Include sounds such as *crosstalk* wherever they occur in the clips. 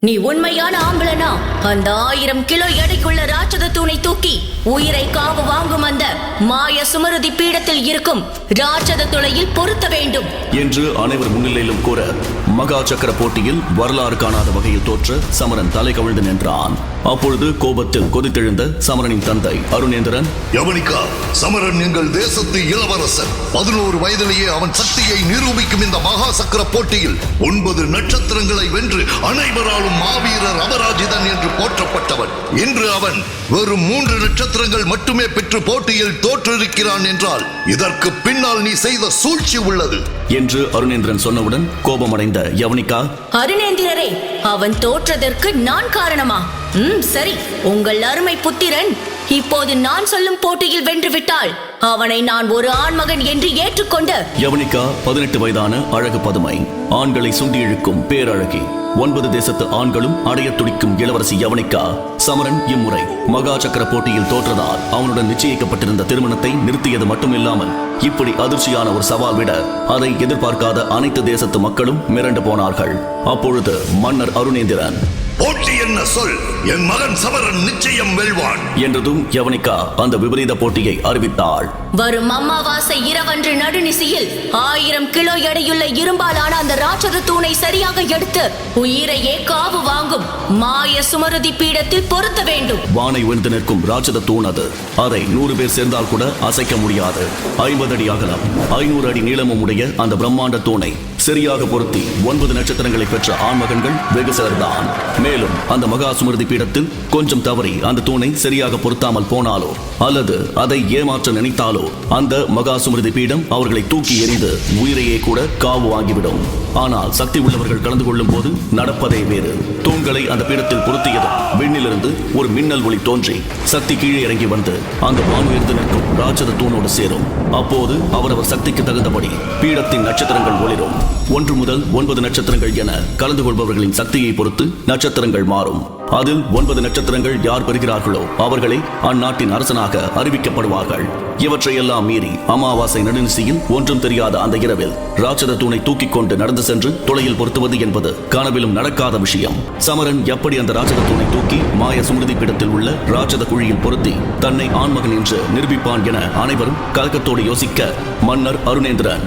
நீ உண்மையான ஆம்பளனா அந்த ஆயிரம் கிலோ எடைக்குள்ள ராட்சத தூணை தூக்கி உயிரை காவு வாங்கும் அந்த மாய சுமருதி பீடத்தில் இருக்கும் ராட்சத துளையில் பொருத்த வேண்டும். என்று அனைவர் முன்னிலையிலும் கூற மகா சக்கர போட்டியில் வரலாறு காணாத வகையில் தோற்ற சமரன் தலை கவிழ்ந்து நின்றான். அப்பொழுது கோபத்தில் கொதித்தெழுந்த சமரனின் தந்தை அருணேந்திரன் யவனிகா சமரன் எங்கள் தேசத்து இளவரசன். பதினோரு வயதிலேயே அவன் சக்தியை நிரூபிக்கும் இந்த மகா சக்கர போட்டியில் ஒன்பது நட்சத்திரங்களை வென்று அனைவராலும் மாவீரர் அபராஜிதன் என்று போற்றப்பட்டவன். இன்று அவன் வெறும் மூன்று நட்சத்திரங்கள் மட்டுமே பெற்று போட்டியில் தோற்றிருக்கிறான் என்றால் இதற்கு பின்னால் நீ செய்த சூழ்ச்சி உள்ளது. என்று அருணேந்திரன் சொன்னவுடன் கோபமடைந்த யவனிகா அருணேந்திரரே அவன் தோற்றதற்கு நான் காரணமா? ம் சரி. உங்கள் அருமை புத்திரன் இப்போது நான் சொல்லும் போட்டியில் வென்று விட்டால் அவனை நான் ஒரு ஆண்மகன் என்று ஏற்றுக்கொண்டு. யவனிகா பதினெட்டு வயதான அழகு பதுமை. ஆண்களை சுண்டி இழுக்கும் பேரழகி. ஒன்பது தேசத்து ஆண்களும் அடைய துடிக்கும் இளவரசி யவனிகா சமரன் இம்முறை. மகா சக்கர போட்டியில் தோற்றதால் அவனுடன் நிச்சயிக்கப்பட்டிருந்த திருமணத்தை நிறுத்தியது மட்டுமில்லாமல் இப்படி அதிர்ச்சியான ஒரு சவால் விட அதை எதிர்பார்க்காத அனைத்து தேசத்து மக்களும் மிரண்டு போனார்கள். அப்பொழுது மன்னர் அருணேந்திரன் போட்டி என்ன சொல் என் மகன் சமரன் நிச்சயம் வெல்வான். என்றதும் யவனிகா அந்த விபரீத போட்டியை அறிவித்தாள். வரும் அமாவாசை இரவன்று நடுநிசியில் ஆயிரம் கிலோ எடையுள்ள இரும்பாலான அந்த ராட்சத தூணை சரியாக எடுத்து உயிரையே காவு வாங்கும் மாய சுமருதி பீடத்தில் பொருத்த வேண்டும். வானை உயர்ந்து நிற்கும் ராட்சத தூண் அது. அதை நூறு பேர் சேர்ந்தால் கூட அசைக்க முடியாது. ஐம்பது அடி அகலம் ஐநூறு அடி நீளமும் உடைய அந்த பிரம்மாண்ட தூணை சரியாக பொருத்தி ஒன்பது நட்சத்திரங்களை பெற்ற ஆண்மகன்கள் வெகு சிலர்தான். மேலும் அந்த மகா சுமிருதி பீடத்தில் கொஞ்சம் தவறி அந்த தூணை சரியாக பொருத்தாமல் போனாலோ அல்லது அதை ஏமாற்ற நினைத்தாலோ அந்த மகா சுமிருதி பீடம் அவர்களை தூக்கி எறிந்து உயிரையே கூட காவு வாங்கிவிடும் ஆனால் சக்தி உள்ளவர்கள் கலந்து கொள்ளும் போது நடப்பதே வேறு. தூண்களை அந்த பீடத்தில் பொருத்தியதும் விண்ணிலிருந்து ஒரு மின்னல் ஒளி தோன்றி சக்தி கீழே இறங்கி வந்து அந்த வானுயர்ந்து நிற்கும் ராட்சத தூணோடு சேரும். அப்போது அவரவர் சக்திக்கு தகுந்தபடி பீடத்தின் நட்சத்திரங்கள் ஒளிரும். ஒன்று முதல் ஒன்பது நட்சத்திரங்கள் என கலந்து கொள்பவர்களின் சக்தியை பொறுத்து நட்சத்திர நட்சத்திரங்கள் மாறும். அதில் ஒன்பது நட்சத்திரங்கள் யார் பெறுகிறார்களோ அவர்களே அந்நாட்டின் அரசனாக அறிவிக்கப்படுவார்கள். இவற்றையெல்லாம் மீறி அமாவாசை நடுநிசையில் ஒன்றும் தெரியாத அந்த இரவில் ராட்சத தூணை தூக்கிக் கொண்டு நடந்து சென்று துளையில் பொருத்துவது என்பது கனவிலும் நடக்காத விஷயம். சமரன் எப்படி அந்த ராட்சத தூணை தூக்கி மாய சுமிருதி பீடத்தில் உள்ள ராட்சத குழியில் பொருத்தி தன்னை ஆண்மகன் என்று நிரூபிப்பான் என அனைவரும் கலக்கத்தோடு யோசிக்க மன்னர் அருணேந்திரன்.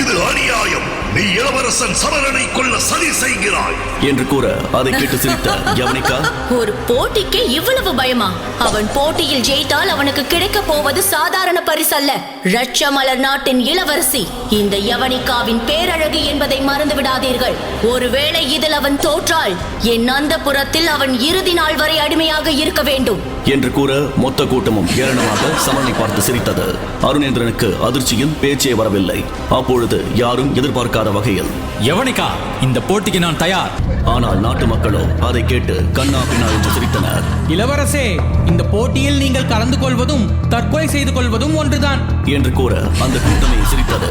இது அநியாயம். நீ இளவரசன் சமரனை கொல்ல சதி செய்கிறாய். என்று கூற அதை கேட்டு சிரித்த யவனிகா ஒரு போட்டிக்கு இவ்வளவு பயமா? அவன் போட்டியில் ஜெயித்தால் அவனுக்கு கிடைக்க போவது சாதாரண பரிசல்ல ரட்சமலர் நாட்டின் இளவரசி இந்த யவனிகாவின் பேரழகு என்பதை மறந்து விடாதீர்கள். ஒருவேளை இதில் அவன் தோற்றால் என் அந்த புறத்தில் அவன் இறுதி நாள் வரை அடிமையாக இருக்க வேண்டும். என்று கூற மொத்த கூட்டமும் ஏளனமாக சமனை பார்த்து சிரித்தது. அருணேந்திரனுக்கு அதிர்ச்சியில் பேச்சே வரவில்லை. அப்பொழுது யாரும் எதிர்பார்க்காத வகையில் எவனிக்கா இந்த போட்டிக்கு நான் தயார். ஆனால் நாட்டு மக்களோ அதை கேட்டு கண்ணா பின்னா என்று சிரித்தனர். இளவரசே இந்த போட்டியில் நீங்கள் கலந்து கொள்வதும் தற்கொலை செய்து கொள்வதும் ஒன்றுதான். என்று கூற அந்த கூட்டமே சிரித்தது.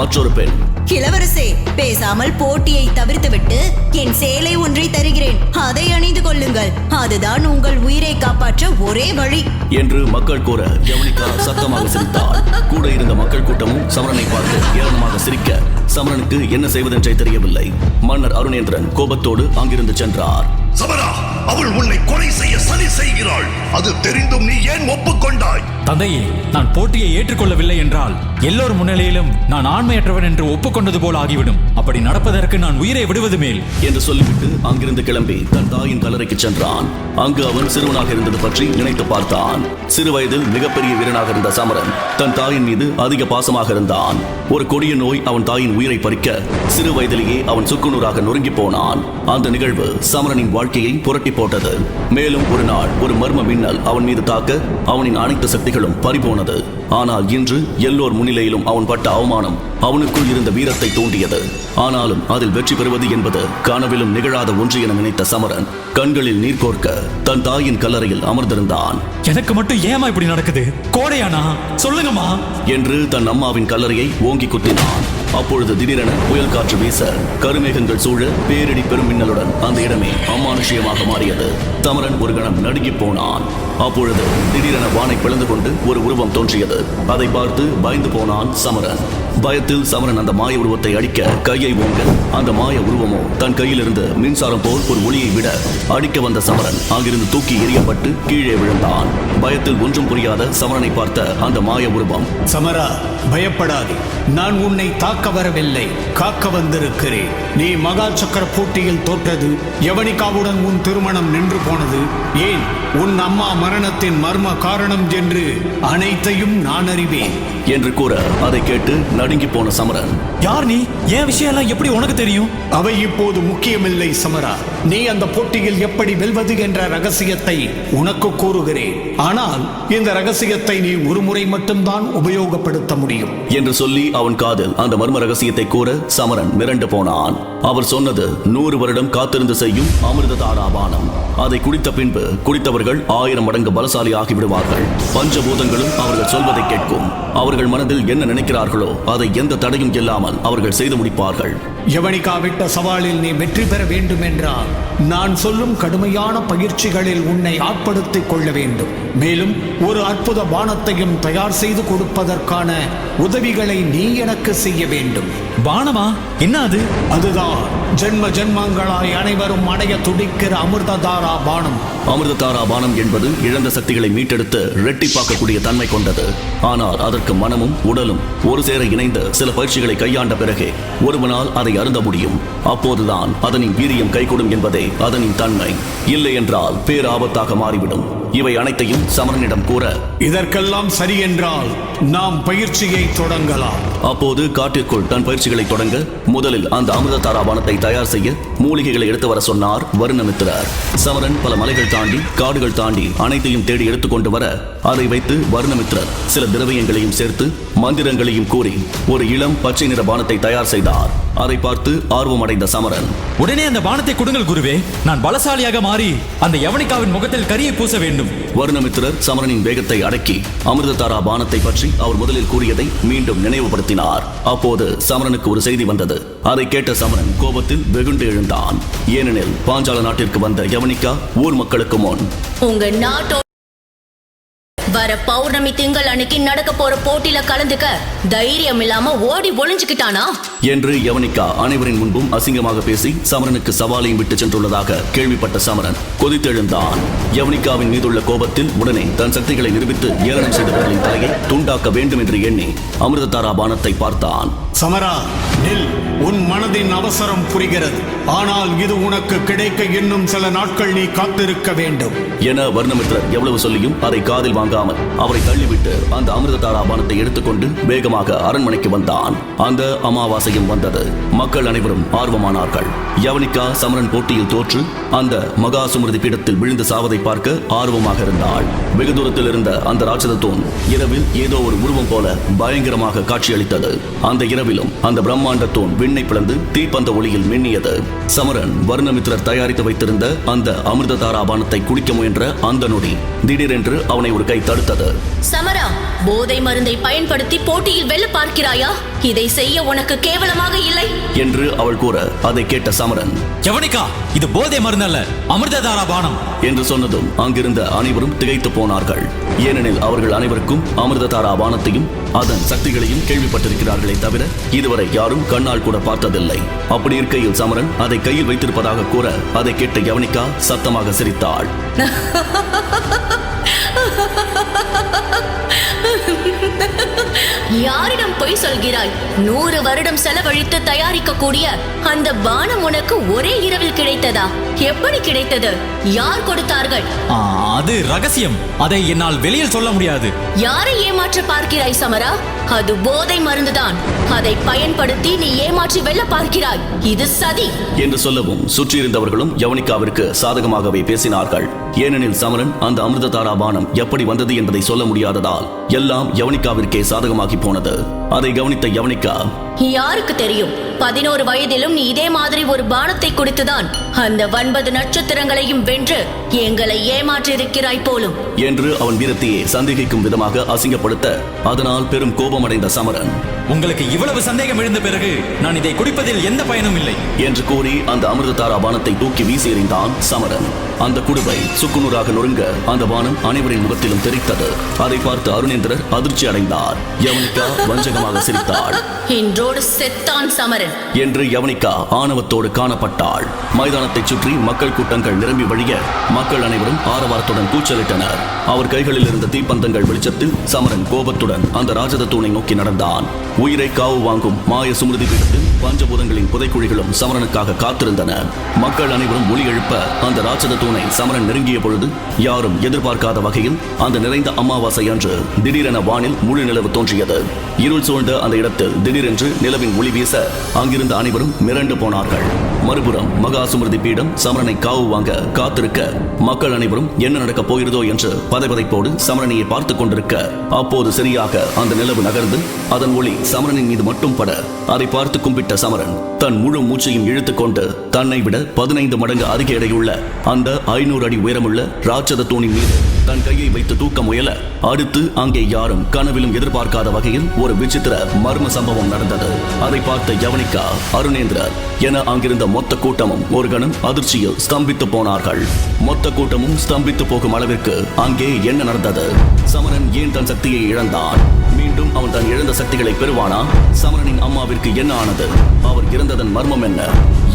மற்றொரு பெண். இளவரசே பேசாமல் போட்டியை தவிர்த்துவிட்டு என் சேலை ஒன்றை தருகிறேன். அதை அணிந்து கொள்ளுங்கள். அதுதான் உங்கள் உயிரை காப்பாற்ற ஒரே வழி. என்று மக்கள் கூற யவனிகா சத்தமாக சிரித்தாள். கூட இருந்த மக்கள் கூட்டமும் சமரனை பார்த்து ஏளனமாக சிரிக்க சமரனுக்கு என்ன செய்வதென்றே தெரியவில்லை. மன்னர் அருணேந்திரன் கோபத்தோடு குடும்பத்தோடு அங்கிருந்து சென்றார். சமரா அவள் உன்னை கொலை செய்ய சதி செய்கிறாள். அது தெரிந்தும் நீ ஏன் ஒப்புக்கொண்டாய்? தந்தையே நான் போட்டியை ஏற்றுக்கொள்ளவில்லை என்றால் எல்லோர் முன்னிலையிலும் நான் ஆண்மையற்றவன் என்று ஒப்புக்கொண்டது போல் ஆகிவிடும். அப்படி நடப்பதற்கு நான் உயிரை விடுவது மேல். என்று சொல்லிவிட்டு அங்கிருந்து கிளம்பி தன் தாயின் கல்லறைக்கு சென்றான். அங்கு அவன் சிறுவனாக இருந்தது பற்றி நினைத்து பார்த்தான். சிறு வயதில் மிகப்பெரிய வீரனாக இருந்த சமரன் தன் தாயின் மீது அதிக பாசமாக இருந்தான். ஒரு கொடிய நோய் அவன் தாயின் உயிரை பறிக்க சிறு வயதிலேயே அவன் சுக்குநூறாக நொறுங்கி போனான். அந்த நிகழ்வு சமரனின் வாழ்க்கையை புரட்டி போட்டது. மேலும் ஒரு நாள் ஒரு மர்ம மின்னல் அவன் மீது தாக்க அவனின் அனைத்து சக்திகளும் பறிபோனது. ஆனால் இன்று எல்லோர் முன்னிலையிலும் அவன் பட்ட அவமானம் அவனுக்குள் இருந்த வீரத்தை தூண்டியது. ஆனாலும் அதில் வெற்றி பெறுவது என்பது கனவிலும் நிகழாத ஒன்று என நினைத்த சமரன் கண்களில் நீர் கோர்க்க தன் தாயின் கல்லறையில் அமர்ந்திருந்தான். எனக்கு மட்டும் ஏமா இப்படி நடக்குது? கோடையானா? சொல்லுங்கம்மா. என்று தன் அம்மாவின் கல்லறையை ஓங்கி குத்தினான். அப்பொழுது திடீரென புயல் காற்று வீச கருமேகங்கள் சூழ பேரிடி பெரும் மின்னலுடன் அந்த இடமே அமானுஷ்யமாக மாறியது. சமரன் ஒரு கணம் நடுங்கி போனான். அப்பொழுது திடீரென வானை பிளந்து கொண்டு ஒரு உருவம் தோன்றியது. அதை பார்த்து பயந்து போனான் சமரன். பயத்தில் சமரன் அந்த மாய உருவத்தை அடிக்க கையை ஓங்க அந்த மாய உருவமோ தன் கையிலிருந்து மின்சாரம் போல் ஒரு ஒளியை விட அடிக்க வந்த சமரன் அங்கிருந்து தூக்கி எரியப்பட்டு கீழே விழுந்தான். பயத்தில் ஒன்றும் புரியாத சமரனை பார்த்த அந்த மாய உருவம் சமரா பயப்படாதே. நான் உன்னை தாக்க வரவில்லை காக்க வந்திருக்கிறேன். நீ மகா சக்கர போட்டியில் தோற்றது யவனிகாவுடன் உன் திருமணம் நின்று போனது. ஏன்? உன் அம்மா மரணத்தின் மர்ம காரணம் என்று அனைத்தையும் நான் அறிவேன். என்று கூற அதை கேட்டு நடுங்கி போன சமரன். யார் நீ? என் விஷயம் எல்லாம் எப்படி உனக்கு தெரியும்? அவை இப்போது முக்கியமில்லை சமரா. நீ அந்த போட்டியில் எப்படி வெல்வது என்ற ரகசியத்தை உனக்கு கூறுகிறேன். ஆனால் இந்த ரகசியத்தை நீ ஒரு முறை மட்டும்தான் உபயோகப்படுத்த முடியும். என்று சொல்லி அவன் காதில் அந்த மர்ம ரகசியத்தை கூற சமரன் மிரண்டு போனான். அவர் சொன்னது நூறு வருடம் காத்திருந்து செய்யும் அமிர்த தாராபானம் அதை குடித்த பின்பு குடித்தவர்கள் ஆயிரம் மடங்கு பலசாலி ஆகிவிடுவார்கள். பஞ்சபூதங்களும் அவர்கள் சொல்வதை கேட்கும். அவர்கள் மனதில் என்ன நினைக்கிறார்களோ அதை எந்த தடையும் இல்லாமல் அவர்கள் செய்து முடிப்பார்கள். யவனிகா விட்ட சவாலில் நீ வெற்றி பெற வேண்டும் என்றால் நான் சொல்லும் கடுமையான பயிற்சிகளில் உன்னை ஆட்படுத்திக் கொள்ள வேண்டும். மேலும் ஒரு அற்புத பானத்தையும் தயார் செய்து கொடுப்பதற்கான உதவிகளை நீ எனக்கு செய்ய வேண்டும். பானமா? என்ன அது அதுதான் ஜென்ம ஜென்மங்களாய் அனைவரும் அடைய துடிக்கிற அமிர்ததாரா பானம். அமிர்ததாரா பானம் என்பது இழந்த சக்திகளை மீட்டெடுத்து ரெட்டிப்பாக்கக்கூடிய தன்மை கொண்டது. ஆனால் அதற்கு மனமும் உடலும் ஒரு சேர இணைந்து சில பயிற்சிகளை கையாண்ட பிறகே ஒருவனால் அதை அருந்த முடியும். அப்போதுதான் அதனின் வீரியம் கைகூடும் என்பதே அதனின் தன்மை. இல்லை என்றால் பேராபத்தாக மாறிவிடும். இவை அனைத்தையும் சமரனிடம் கூற இதற்கெல்லாம் சரி என்றால் நாம் பயிற்சியை தொடங்கலாம். அப்போது காட்டிற்குள் தன் பயிற்சிகளை தொடங்க முதலில் அந்த அமிர்த தாராபானத்தை தயார் செய்ய மூலிகைகளை எடுத்து வர சொன்னார் வருணமித்திரர். சமரன் பல மலைகள் தாண்டி காடுகள் தாண்டி அனைத்தையும் தேடி எடுத்துக்கொண்டு வர அதை வைத்து வருணமித்திரர் சில திரவியங்களையும் சேர்த்து மந்திரங்களையும் கூறி ஒரு இளம் பச்சை நிற பானத்தை தயார் செய்தார். அதை பார்த்து ஆர்வமடைந்த சமரன் உடனே அந்த பானத்தை கொடுங்கள் குருவே. நான் பலசாலியாக மாறி அந்த யவனிகாவின் முகத்தில் கரியை பூச வேண்டும். வருணமித்திரர் சமரனின் வேகத்தை அடக்கி அமிர்ததாரா பானத்தை பற்றி அவர் முதலில் கூறியதை மீண்டும் நினைவுபடுத்தினார். அப்போது சமரனுக்கு ஒரு செய்தி வந்தது. அதை கேட்ட சமரன் கோபத்தில் வெகுண்டு எழுந்தான். ஏனெனில் பாஞ்சால நாட்டிற்கு வந்த யவனிகா ஊர் மக்களுக்கு முன். உங்க நாட்டோ வர பௌர்ணமி திங்கள் அன்னைக்கு நடக்க போற போட்டியில கலந்துக்க தைரியம் இல்லாம ஓடி ஒளிஞ்சுக்கிட்டானா? என்று யவனிகா அனைவரின் முன்பும் அசிங்கமாக பேசி சமரனுக்கு சவாலையும் விட்டு சென்றுள்ளதாக கேள்விப்பட்ட சமரன் கொதித்தெழுந்தான். யவனிகாவின் மீதுள்ள கோபத்தில் உடனே தன் சக்திகளை நிரூபித்து ஏளனம் செய்தவர்களின் தலையை துண்டாக்க வேண்டும் என்று எண்ணி அமிர்ததாரா பானத்தை பார்த்தான். சமரா நில். உன் மனதின் அவசரம் புரிகிறது. ஆனால் இது உனக்கு கிடைக்க இன்னும் சில நாட்கள் நீ காத்திருக்க வேண்டும். என வர்ணமித்ரர் எவ்வளவு சொல்லியும் அதை காதில் வாங்காமல் அவரை தள்ளிவிட்டு அந்த அமிர்ததாரா பானத்தை எடுத்துக்கொண்டு வேகமாக அரண்மனைக்கு வந்தான். அந்த அமாவாசையும் வந்தது. மக்கள் அனைவரும் ஆர்வமானார்கள். யவனிகா சமரன் போட்டியில் தோற்று அந்த மகா சுமிருதி பீடத்தில் விழுந்து சாவதை பார்க்க ஆர்வமாக இருந்தாள். வெகு தூரத்தில் இருந்த அந்த ராட்சத இரவில் ஏதோ ஒரு உருவம் போல பயங்கரமாக காட்சியளித்தது. அந்த இரவிலும் அந்த பிரம்மாண்ட தூண் விண்ணை பிளந்து தீப்பந்த ஒளியில் மின்னியது. சமரன் வர்ணமித்திரர் தயாரித்து வைத்திருந்த அந்த அமிர்ததாரா பானத்தை குடிக்க முயன்ற அந்த நொடி திடீரென்று அவனை ஒரு கை தடுத்தது. சமரா போதை மருந்தை பயன்படுத்தி போட்டியில் வெல்ல பார்க்கிறாயா? இதை செய்ய உனக்கு கேவலமாக இல்லை. என்று அவள் கூற அதை கேட்ட சமரன். யவனிகா இது போதை மருந்து அல்ல அமிர்ததாரா பானம். என்று சொன்னதும் அங்கிருந்த அனைவரும் திகைத்து போனார்கள். ஏனெனில் அவர்கள் அனைவருக்கும் அமிர்ததாரா வானத்தையும் அதன் சக்திகளையும் கேள்விப்பட்டிருக்கிறார்களே தவிர இதுவரை யாரும் கண்ணால் கூட பார்த்ததில்லை. அப்படி இருக்கையில் சமரன் அதை கையில் வைத்திருப்பதாக கூற அதை கேட்ட யவனிகா சத்தமாக சிரித்தாள். *laughs* யாரிடம் பொய் சொல்கிறாய்? நூறு வருடம் செலவழித்து தயாரிக்கக்கூடிய அந்த பானம் உனக்கு ஒரே இரவில் கிடைத்ததா? எப்படி கிடைத்தது? யார் கொடுத்தார்கள்? அது ரகசியம். அதை என்னால் வெளியில் சொல்ல முடியாது. யாரை ஏமாற்ற பார்க்கிறாய் சமரா? அது போதை மருந்துதான். அதை பயன்படுத்தி நீ ஏமாற்றி வெல்ல பார்க்கிறாய். இது சதி. என்று சொல்லவும் சுற்றியிருந்தவர்களும் யவனிகாவிற்கு சாதகமாகவே பேசினார்கள். ஏனெனில் சமரன் அந்த அமிர்ததாரா பானம் எப்படி வந்தது என்பதை சொல்ல முடியாததால் எல்லாம் யவனிகாவிற்கே சாதகமாகி போனது. அதை கவனித்த யவனிகா யாருக்கு தெரியும்? பதினோரு வயதிலும் நீ இதே மாதிரி ஒரு பானத்தை குடித்துதான் அந்த ஒன்பது நட்சத்திரங்களையும் வென்று எங்களை ஏமாற்றிருக்கிறாய் போலும். என்று அவன் வீரத்தையே சந்தேகிக்கும் விதமாக அசிங்கப்படுத்த அதனால் பெரும் கோபமடைந்த சமரன். உங்களுக்கு இவ்வளவு சந்தேகம் எழுந்த பிறகு நான் இதை குடிப்பதில் எந்த பயனும் இல்லை. என்று கூறி அந்த அமிர்ததாரா பானத்தை தூக்கி வீசி எறிந்தான் சமரன். அந்த குடுவை சுக்குநூறாக நொறுங்க அந்த பானம் அனைவரின் முகத்திலும் தெரித்தது. அதை பார்த்து அருணேந்திரர் அதிர்ச்சி அடைந்தார் யவனிகா வஞ்சகமாக சிரித்தாள் இன்றோடு செத்தான் சமரன். என்று யவனிகா ஆணவத்தோடு காணப்பட்டாள். மைதானத்தைச் சுற்றி மக்கள் கூட்டங்கள் நிரம்பி வழிய மக்கள் அனைவரும் ஆரவாரத்துடன் கூச்சலிட்டனர். அவர் கைகளில் இருந்த தீப்பந்தங்கள் வெளிச்சத்தில் சமரன் கோபத்துடன் அந்த ராஜத தூணை நோக்கி நடந்தான். உயிரை காவு வாங்கும் மாய சுமிருதி பீடத்தில் பஞ்சபூதங்களின் புதைக்குழிகளும் சமரனுக்காக காத்திருந்தன. மக்கள் அனைவரும் ஒலி எழுப்ப அந்த ராட்சத தூணை சமரன் நெருங்கிய பொழுது யாரும் எதிர்பார்க்காத வகையில் அந்த நிறைந்த அமாவாசை அன்று திடீரென வானில் முழு நிலவு தோன்றியது. இருள் சூழ்ந்த அந்த இடத்தில் திடீரென்று நிலவின் ஒளி வீச அங்கிருந்த அனைவரும் மிரண்டு போனார்கள். மறுபுறம் மகா சுமிருதி பீடம் சமரனை காவு வாங்க காத்திருக்க மக்கள் அனைவரும் என்ன நடக்கப் போகிறதோ என்று பதைப்பதைப்போடு சமரனையை பார்த்துக் கொண்டிருக்க அப்போது சரியாக அந்த நிலவு நகர்ந்து அதன் ஒளி சமரனின் மீது மட்டும் பட அதை பார்த்து கும்பிட்ட சமரன் தன் முழு மூச்சையும் இழுத்துக்கொண்டு தன்னை விட பதினைந்து மடங்கு அதிக எடையுள்ள அந்த ஐநூறு அடி உயரமுள்ள ராட்சத தூணின் மீது தன் கையை வைத்து தூக்க முயல அடுத்து அங்கே யாரும் கனவிலும் எதிர்பார்க்காத வகையில் ஒரு விசித்திர மர்ம சம்பவம் நடந்தது. அதை பார்த்த யவனிகா அருணேந்திரர் என அங்கிருந்த மொத்த கூட்டமும் ஒரு கணம் அதிர்ச்சியில் ஸ்தம்பித்து போனார்கள். மொத்த கூட்டமும் ஸ்தம்பித்து போகும் அளவிற்கு அங்கே என்ன நடந்தது? சமரன் ஏன் தன் சக்தியை இழந்தான்? மீண்டும் அவன் தன் இழந்த சக்திகளை பெறுவானா? சமரனின் அம்மாவிற்கு என்ன ஆனது? அவர் இறந்ததன் மர்மம் என்ன?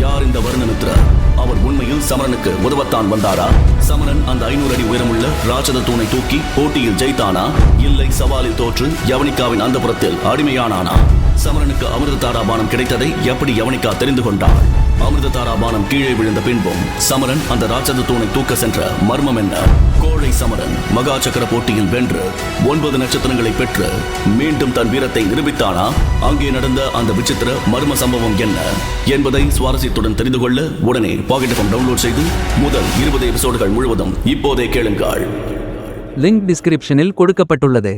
யார் இந்த வருணமித்ரர் அவர் உண்மையில் சமரனுக்கு உதவத்தான் வந்தாரா? சமரன் அந்த ஐநூறு அடி உயரமுள்ள ராட்சத தூணை தூக்கி போட்டியில் ஜெயித்தானா? இல்லை சவாலில் தோற்று யவனிகாவின் அந்த புறத்தில் அடிமையானானா? சமரனுக்கு அமிர்த தாராபானம் கிடைத்ததை எப்படி யவனிகா தெரிந்து கொண்டாள்? அமிர்த தாராபானம் கீழே விழுந்த பின்பும் சமரன் அந்த ராட்சத தூணை தூக்க சென்ற மர்மம் என்ன? கோழை சமரன் மகா சக்கர போட்டியில் வென்று ஒன்பது நட்சத்திரங்களை பெற்று மீண்டும் தன் வீரத்தை நிரூபித்தானா? அங்கே நடந்த அந்த விசித்திர மர்ம சம்பவம் என்ன? என்பதை சுவாரஸ்யத்துடன் தெரிந்து கொள்ள உடனே பாக்கெட் டவுன்லோட் செய்து முதல் இருபது எபிசோடுகள் முழுவதும் இப்போதே கேளுங்கள். லிங்க் டிஸ்கிரிப்ஷனில் கொடுக்கப்பட்டுள்ளது.